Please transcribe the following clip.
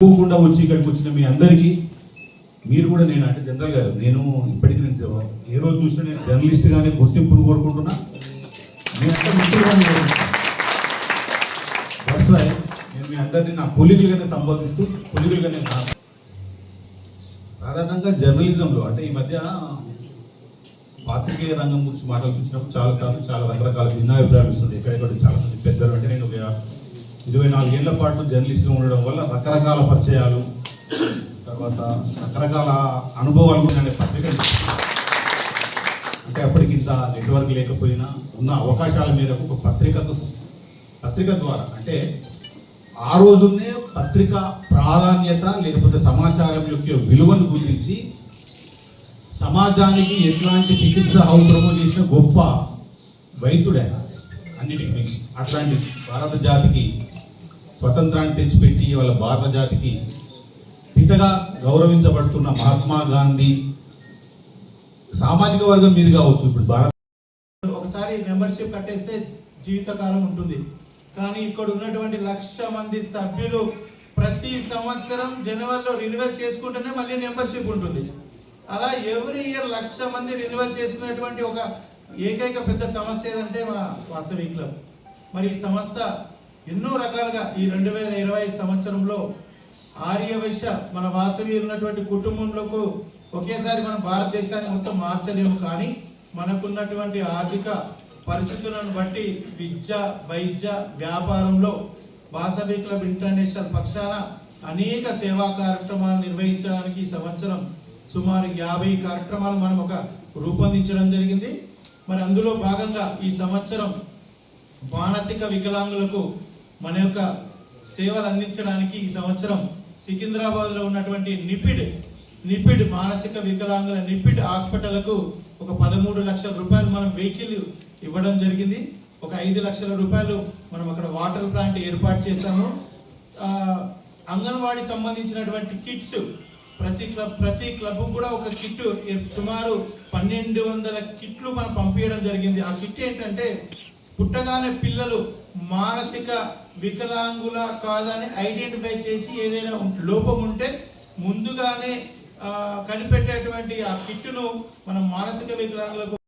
పోకుండా వచ్చి ఇక్కడికి వచ్చిన మీ అందరికీ మీరు కూడా నేను అంటే జనరల్ గారు నేను ఇప్పటికీ నేను ఏ రోజు చూసినా నేను జర్నలిస్ట్ గానే గుర్తింపును కోరుకుంటున్నా. నేను మీ అందరినీ నా పొలికలుగానే సంబోధిస్తూ పొలికలుగానే ప్రధానంగా జర్నలిజంలో అంటే ఈ మధ్య పాత్రికేయ రంగం గురించి మాటలు చూసినప్పుడు చాలా సార్లు చాలా రకరకాల భిన్నాభిప్రాయాలు వస్తుంది. ఎక్కడెక్కడ చాలా మంది పెద్దలు అంటే నేను ఒక ఇరవై నాలుగేళ్ళ పాటు జర్నలిస్ట్గా ఉండడం వల్ల రకరకాల పరిచయాలు తర్వాత రకరకాల అనుభవాలు కూడా నేను పత్రిక అంటే అప్పటికి ఇంత నెట్వర్క్ లేకపోయినా ఉన్న అవకాశాల మేరకు ఒక పత్రికకు పత్రిక ద్వారా అంటే ఆ రోజునే పత్రిక ప్రాధాన్యత లేకపోతే సమాచారం యొక్క విలువను గుర్తించి సమాజానికి ఎట్లాంటి చికిత్స అవసరమో చేసిన గొప్ప వైద్యుడే అన్నిటికి మించి అట్లాంటి భారత జాతికి స్వతంత్రాన్ని తెచ్చిపెట్టి వాళ్ళ భారత జాతికి పితగా గౌరవించబడుతున్న మహాత్మా గాంధీ సామాజిక వర్గం మీద కావచ్చు. ఇప్పుడు భారత ఒకసారి మెంబర్షిప్ కట్టేస్తే జీవితకాలం ఉంటుంది. కానీ ఇక్కడ ఉన్నటువంటి లక్ష మంది సభ్యులు ప్రతి సంవత్సరం జనవరిలో రినివల్ చేసుకుంటేనే మళ్ళీ మెంబర్షిప్ ఉంటుంది. అలా ఎవ్రీ ఇయర్ లక్ష మంది రినివల్ చేసుకునేటువంటి ఒక ఏకైక పెద్ద సమస్య ఏదంటే మన వాసవి క్లబ్ మరి ఈ సంస్థ ఎన్నో రకాలుగా ఈ రెండు వేల ఇరవై సంవత్సరంలో ఆర్యవైశ్య మన వాసవి ఉన్నటువంటి కుటుంబంలోకి ఒకేసారి మన భారతదేశాన్ని మొత్తం మార్చలేము కానీ మనకున్నటువంటి ఆర్థిక పరిస్థితులను బట్టి విద్య వైద్య వ్యాపారంలో వాసవి క్లబ్ ఇంటర్నేషనల్ పక్షాన అనేక సేవా కార్యక్రమాలు నిర్వహించడానికి ఈ సంవత్సరం సుమారు యాభై కార్యక్రమాలు మనం ఒక రూపొందించడం జరిగింది. మరి అందులో భాగంగా ఈ సంవత్సరం మానసిక వికలాంగులకు మన యొక్క సేవలు అందించడానికి ఈ సంవత్సరం సికింద్రాబాద్లో ఉన్నటువంటి నిపిడ్ నిపిడ్ మానసిక వికలాంగుల నిపిడ్ హాస్పిటల్కు ఒక పదమూడు లక్షల రూపాయలు మనం వెహికల్ ఇవ్వడం జరిగింది. ఒక ఐదు లక్షల రూపాయలు మనం అక్కడ వాటర్ ప్లాంట్ ఏర్పాటు చేశాము. అంగన్వాడీ సంబంధించినటువంటి కిట్స్ ప్రతి క్లబ్ ప్రతి క్లబ్ కూడా ఒక కిట్ సుమారు పన్నెండు వందల కిట్లు మనం పంపించడం జరిగింది. ఆ కిట్ ఏంటంటే పుట్టగానే పిల్లలు మానసిక వికలాంగుల కాదని ఐడెంటిఫై చేసి ఏదైనా లోపం ఉంటే ముందుగానే కనిపెట్టేటువంటి ఆ కిట్టును మనం మానసిక వికలాంగులకు